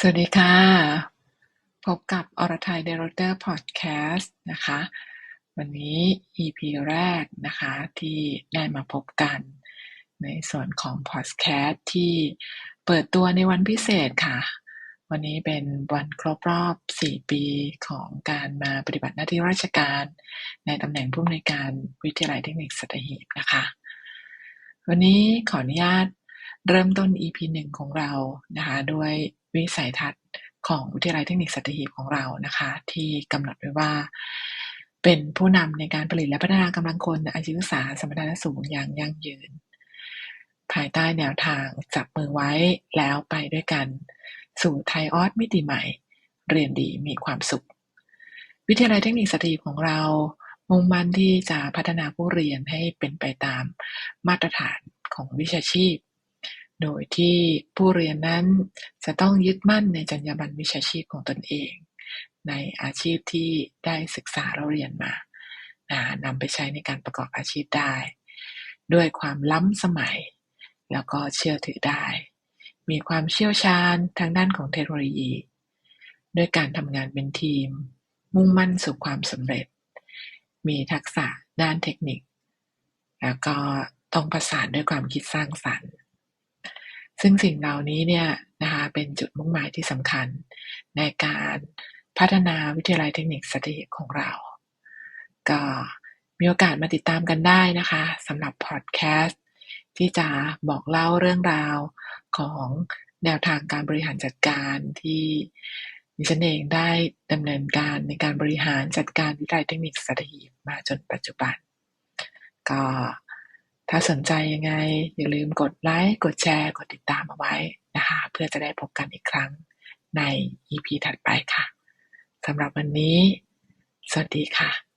สวัสดีค่ะ พบกับอรทัยเดโรเตอร์พอดแคสต์นะคะ วันนี้ EP แรกนะคะที่ได้มาพบกัน ในส่วนของพอดแคสต์ที่เปิดตัวในวันพิเศษค่ะ วันนี้เป็นวันครบรอบ 4 ปีของการมาปฏิบัติหน้าที่ราชการ ในตำแหน่งผู้อำนวยการวิทยาลัยเทคนิคสัตหีบนะคะ วันนี้ขออนุญาต เริ่มต้น EP หนึ่งของเรานะคะด้วยวิสัยทัศน์ของวิทยาลัยเทคนิคสัตหีบของเรานะคะ ที่กำหนดไว้ว่า เป็นผู้นำในการผลิตและพัฒนากำลังคนอาชีวศึกษาสมรรถนะสูงอย่างยั่งยืน ภายใต้แนวทางจับมือไว้แล้วไปด้วยกัน สู่ไทยออสมิติใหม่ เรียนดีมีความสุข วิทยาลัยเทคนิคสัตหีบของเรามุ่งมั่นที่จะพัฒนาผู้เรียนให้เป็นไปตามมาตรฐานของวิชาชีพ โดยที่ผู้เรียนนั้นจะต้องยึดมั่นในจรรยาบรรณวิชาชีพของตนเอง ในอาชีพที่ได้ศึกษาเราเรียนมานำไปใช้ในการประกอบอาชีพได้ ด้วยความล้ำสมัย แล้วก็เชื่อถือได้ มีความเชี่ยวชาญทางด้านของเทคโนโลยี ด้วยการทำงานเป็นทีม มุ่งมั่นสู่ความสำเร็จ มีทักษะด้านเทคนิค แล้วก็ต้องประสานด้วยความคิดสร้างสรรค์ ซึ่งสิ่งเหล่านี้เนี่ยนะคะเป็นจุดมุ่งหมายที่สำคัญ ในการพัฒนาวิทยาลัยเทคนิคสัตหีบของเรา ก็มีโอกาสมาติดตามกันได้นะคะสำหรับพอดแคสต์ที่จะบอกเล่าเรื่องราวของแนวทางการบริหารจัดการที่ดิฉันเองได้ดำเนินการในการบริหารจัดการวิทยาลัยเทคนิคสัตหีบมาจนปัจจุบัน ก็ ถ้าสนใจยังไง อย่าลืมกดไลค์ กดแชร์ กดติดตามเอาไว้นะคะ เพื่อจะได้พบกันอีกครั้งใน EP ถัดไปค่ะสำหรับวันนี้ สวัสดีค่ะ